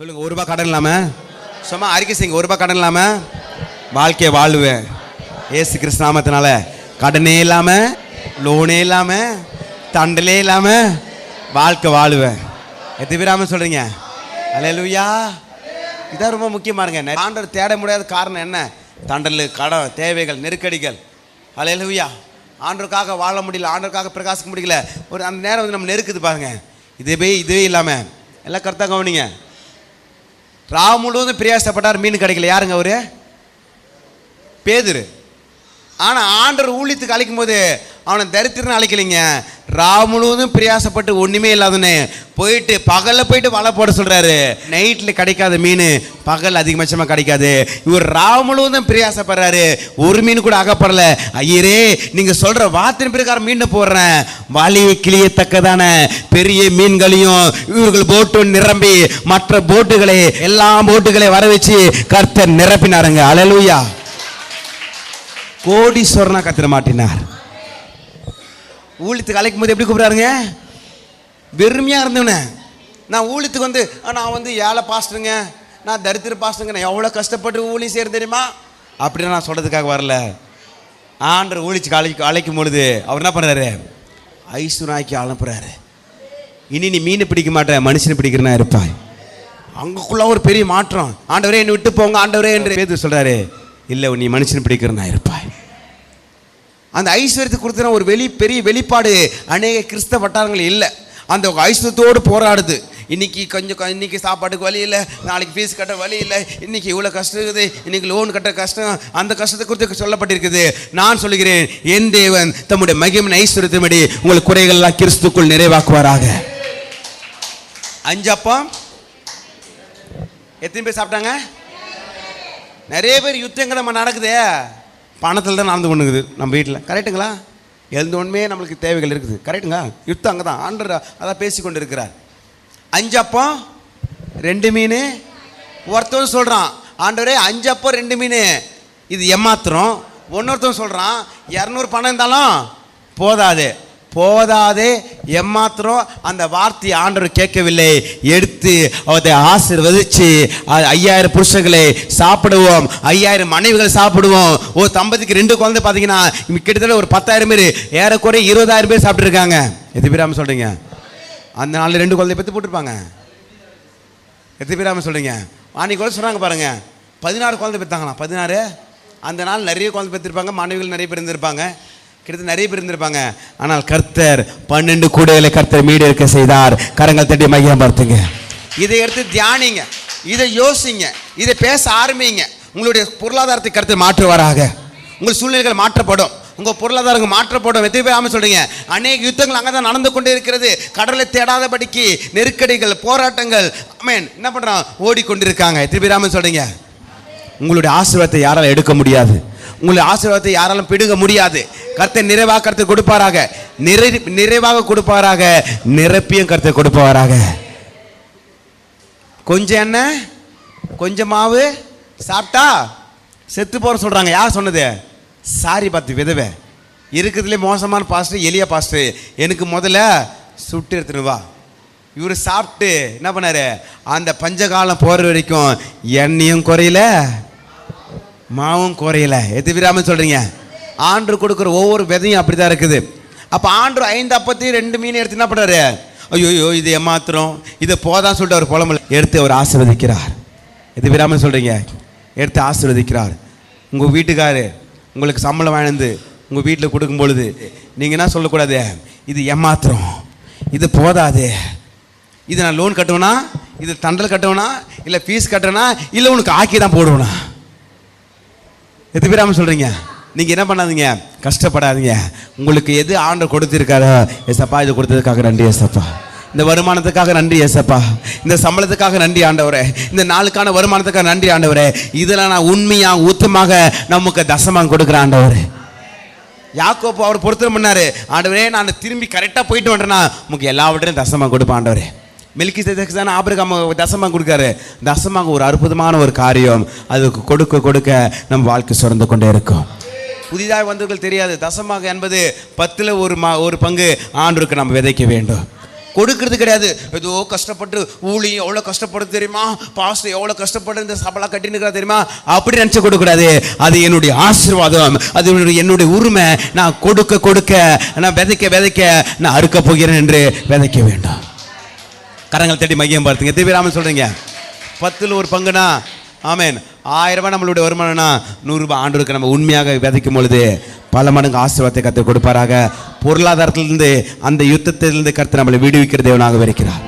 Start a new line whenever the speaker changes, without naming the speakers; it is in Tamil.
சொல்லுங்க ஒரு ரூபாய் கடன் இல்லாம? சும்மா அறிக்கை செய்யுங்க ஒரு ரூபாய் கடன் இல்லாம? வாழ்க்கையை வாழுவேன். ஏசு கிருஷ்ணாமத்தினால கடனே இல்லாம லோனே இல்லாம தண்டலே இல்லாம வாழ்க்கை வாழுவேன். எத்தனை பேராம சொல்றீங்க? அலையலுயா இதான் ரொம்ப முக்கியமாக இருங்க. ஆண்டவர் தேட முடியாத காரணம் என்ன? தண்டல் கடன் தேவைகள் நெருக்கடிகள். அலையலுயா ஆண்டருக்காக வாழ முடியல ஆண்டருக்காக பிரகாசிக்க முடியல. ஒரு அந்த நேரம் வந்து நம்ம நெருக்குது பாருங்க. இதுவே இதுவே இல்லாமல் எல்லாம் கரெக்டாக கவனிங்க. ராவு முழுவதும் பிரியாசப்பட்டார் மீன் கிடைக்கல. யாருங்க அவரு? பேதுரு. ஆனால் ஆண்டர் ஊழியத்துக்கு அழைக்கும் போது அவனை தரித்திரன்னு அழைக்கலைங்க. ரா முழுவதும் பிரயாசப்பட்டு ஒன்றுமே இல்லாதனே போயிட்டு பகலில் போயிட்டு வலை போட சொல்கிறாரு நைட்டில் கிடைக்காத மீன் பகல் அதிகபட்சமாக கிடைக்காது. இவர் ரா முழுவதும் பிரயாசப்படுறாரு. ஒரு மீன் கூட அகப்படல. ஐயரே நீங்கள் சொல்கிற வார்த்தையின் பிரகாரம் மீன் போடுறேன். வலையை கிளியத்தக்கதான பெரிய மீன்களையும் இவர்கள் போட்டு நிரம்பி மற்ற போட்டுகளை எல்லா போட்டுகளை வர வச்சு கர்த்தர் நிரப்பினாருங்க. அலலூயா கோடீஸ்வரனா கத்திர மாட்டினார் ஊழியத்துக்கு அழைக்கும் போது எப்படி கூப்பிடுறாருங்க? வெறுமையாக இருந்தவனே. நான் ஊழியத்துக்கு வந்து "ஆ, நான் வந்து ஏழை பாஸ்டருங்க. நான் தரித்திர பாஸ்டருங்க. நான் எவ்வளோ கஷ்டப்பட்டு ஊழியம் செய்யறது தெரியுமா? அப்படின்னு நான் சொல்கிறதுக்காக வரல. ஆண்டர் ஊழிச்சுக்கு அழைக்க அழைக்கும் பொழுது அவர் என்ன பண்ணுறாரு ஐஸ்வராய்க்கு அனுப்புகிறாரு இனி நீ மீனை பிடிக்க மாட்ட மனுஷனை பிடிக்கிறனா இருப்பாய். அங்கக்குள்ள ஒரு பெரிய மாற்றம். ஆண்டவரே என்னை விட்டு போங்க ஆண்டவரே என்று பேது சொல்றாரு இல்லை நீ மனுஷனை பிடிக்கிறனா இருப்பாய். அந்த ஐஸ்வர்யத்தை கொடுத்தன ஒரு வெளி பெரிய வெளிப்பாடு அநேக கிறிஸ்தவ வட்டாரங்கள் இல்லை. அந்த ஐஸ்வர்யத்தோடு போராடுது. இன்னைக்கு கொஞ்சம் இன்றைக்கி இன்னைக்கு சாப்பாட்டுக்கு வழி இல்லை நாளைக்கு ஃபீஸ் கட்ட வழி இல்லை இன்னைக்கு இவ்வளோ கஷ்டம் இருக்குது இன்னைக்கு லோன் கட்ட கஷ்டம் அந்த கஷ்டத்தை குறித்து சொல்லப்பட்டிருக்குது. நான் சொல்லுகிறேன் என் தேவன் தம்முடைய மகிமன் ஐஸ்வர்யத்தின்படி உங்கள் குறைகள்லாம் கிறிஸ்துக்குள் நிறைவாக்குவாராக. அஞ்சப்பா? எத்தனை பேர் சாப்பிட்டாங்க? நிறைய பேர் யுத்தங்கள் நம்ம நடக்குதே. பணத்தில் தான் நடந்து கொண்டுக்குது நம்ம வீட்டில் கரெக்டுங்களா எழுந்தோன்மே நம்மளுக்கு தேவைகள் இருக்குது. கரெக்டுங்களா யுத்தம் அங்கே தான் ஆண்டர் அதான் பேசி கொண்டு இருக்கிறார். அஞ்சப்பம் ரெண்டு மீன். ஒருத்தவன் சொல்கிறான் ஆண்டவரே அஞ்சப்பம் ரெண்டு மீன். இது ஏமாத்திரம் ஒன்னொருத்தவன் சொல்கிறான் இரநூறு பணம் இருந்தாலும் போதாது. போதாதே எம்மாத்திரம் அந்த வார்த்தையை ஆண்டவர் கேட்கவில்லை. எடுத்து அவரை ஆசிர்வதிச்சு ஐயாயிரம் புருஷர்களை சாப்பிடுவோம். ஐயாயிரம் மனைவிகள் சாப்பிடுவோம். ஒரு தம்பதிக்கு ரெண்டு குழந்தை பார்த்தீங்கன்னா கிட்டத்தட்ட ஒரு பத்தாயிரம் பேர் ஏறக்குறைய இருபதாயிரம் பேர் சாப்பிட்ருக்காங்க எது பேராமல் சொல்கிறீங்க அந்த நாளில் ரெண்டு குழந்தை பற்றி போட்டிருப்பாங்க. எத்தனை பேராமல் சொல்கிறீங்க அன்னைக்கு கூட சொன்னாங்க பாருங்கள் பதினாறு குழந்தை பெற்றாங்களா பதினாறு? அந்த நாள் நிறைய குழந்தை பெற்றிருப்பாங்க மாணவிகள் நிறைய பேர் இருந்திருப்பாங்க. கிட்டத்தட்ட நிறைய பேர் இருந்திருப்பாங்க. ஆனால் கர்த்தர் பன்னெண்டு கூடைகளை கர்த்தர் மீடு இருக்க செய்தார். கரங்கள் தட்டி மையம் பார்த்துங்க இதை எடுத்து தியானிங்க. இதை யோசிங்க. இதை பேச ஆரம்பிங்க. உங்களுடைய பொருளாதாரத்தை கருத்து மாற்றுவாராக. உங்கள் சூழ்நிலைகள் மாற்றப்படும். உங்கள் பொருளாதாரங்கள் மாற்றப்படும். வெற்றி பெறாமல் சொல்கிறீங்க அநேக யுத்தங்கள் அங்கே தான் நடந்து கொண்டே இருக்கிறது. கடலை தேடாதபடிக்கு நெருக்கடிகள் போராட்டங்கள் ஆமென். என்ன பண்ணுறான் ஓடிக்கொண்டிருக்காங்க. எத்தனை பெறாமல் சொல்கிறீங்க உங்களுடைய ஆசீர்வாதத்தை யாராலும் எடுக்க முடியாது. உங்களுடைய ஆசீர்வாதத்தை யாராலும் பிடுங்க முடியாது. கர்த்தை நிறைவாக கருத்து கொடுப்பாராக. நிறை நிறைவாக கொடுப்பாராக. நிரப்பியும் கருத்தை கொடுப்பாராக கொஞ்சம் என்ன கொஞ்சம் மாவு சாப்பிட்டா செத்து போற சொல்றாங்க. யார் சொன்னது? சாரி பார்த்து விதவை. இருக்கிறதுலே மோசமான பாஸ்டர் எளிய பாஸ்டர் எனக்கு முதல்ல சுட்டு எடுத்துட்டு வா. இவர் சாப்பிட்டு என்ன பண்ணார்? அந்த பஞ்சகாலம் போகிற வரைக்கும் எண்ணெயும் குறையில மாவும் குறையல எது விடாமல் சொல்கிறீங்க ஆண்டு கொடுக்குற ஒவ்வொரு விதையும் அப்படி தான் இருக்குது. அப்போ ஆண்டு ஐந்து அப்பத்தையும் ரெண்டு மீன் எடுத்து என்ன பண்ணுறாரு ஐயோ இது ஏமாத்திரம் இதை போதான் சொல்லிட்டு அவர் புலம்பல. எடுத்து அவர் ஆசீர்வதிக்கிறார். எது விடாமல் சொல்கிறீங்க எடுத்து ஆசிர்வதிக்கிறார். உங்கள் வீட்டுக்காரு உங்களுக்கு சம்பளம் வாங்கினது உங்கள் வீட்டில் கொடுக்கும் பொழுது நீங்கள் என்ன சொல்லக்கூடாது? இது ஏமாத்திரம் இது போதாது. இது நான் லோன் கட்டுவேனா? இது தண்டல் கட்டுவேனா? இல்லை ஃபீஸ் கட்டுவேனா? இல்லை உனக்கு ஆக்கி தான் போடுவேனா? எது பேராமல் சொல்றீங்க? நீங்க என்ன பண்ணாதீங்க? கஷ்டப்படாதீங்க. உங்களுக்கு எது ஆண்டர் கொடுத்திருக்காரோ ஏசப்பா இது கொடுத்ததுக்காக நன்றி எசப்பா இந்த வருமானத்துக்காக நன்றி ஏசப்பா. இந்த சம்பளத்துக்காக நன்றி ஆண்டவரே. இந்த நாளுக்கான வருமானத்துக்காக நன்றி ஆண்டவரே. இதெல்லாம் நான் உண்மையாக ஊத்தமாக நமக்கு தசமாக கொடுக்குற ஆண்டவரே. யாக்கோப்போ அவர் பொருத்தம் பண்ணார். ஆண்டவரே நான் திரும்பி கரெக்டாக போயிட்டு வந்துட்டேன்னா உங்களுக்கு எல்லாவற்றையும் தசமாக கொடுப்பேன் ஆண்டவரே. மில்கி சேதக்கு தானே ஆபிரகாம் தசமாக கொடுக்காரு. தசமாக ஒரு அற்புதமான ஒரு காரியம். அதுக்கு கொடுக்க கொடுக்க நம் வாழ்க்கை சுரந்து கொண்டே இருக்கும். புதிதாக வந்தவர்கள் தெரியாது. தசமாக என்பது பத்தில் ஒரு மா ஒரு பங்கு ஆண்டுக்கு நம்ம விதைக்க வேண்டும். கொடுக்கறது கிடையாது. ஏதோ கஷ்டப்பட்டு ஊழி எவ்வளோ கஷ்டப்படுது தெரியுமா? பாஸ்டர் எவ்வளோ கஷ்டப்பட்டு இந்த சபலாக கட்டின்னு தெரியுமா? அப்படி நினச்சி கொடுக்கக்கூடாது. அது என்னுடைய ஆசீர்வாதம். அது என்னுடைய உரிமை. நான் கொடுக்க கொடுக்க நான் விதைக்க விதைக்க நான் அறுக்க போகிறேன் என்று விதைக்க வேண்டாம். கரங்கள் தட்டி மையம் பார்த்துங்க. திவ்யராமன் சொல்கிறீங்க பத்தில் ஒரு பங்குனா ஆமேன். ஆயிரம் ரூபாய் நம்மளுடைய வருமானம்னா நூறுரூபா ஆண்டுக்கு நம்ம உண்மையாக விதைக்கும் பொழுது பல மடங்கு ஆசீர்வாதத்தை கற்றுக் கொடுப்பாராக. பொருளாதாரத்திலிருந்து அந்த யுத்தத்திலிருந்து கருத்து நம்மளை விடுவிக்கிற தேவனாக இருக்கிறார்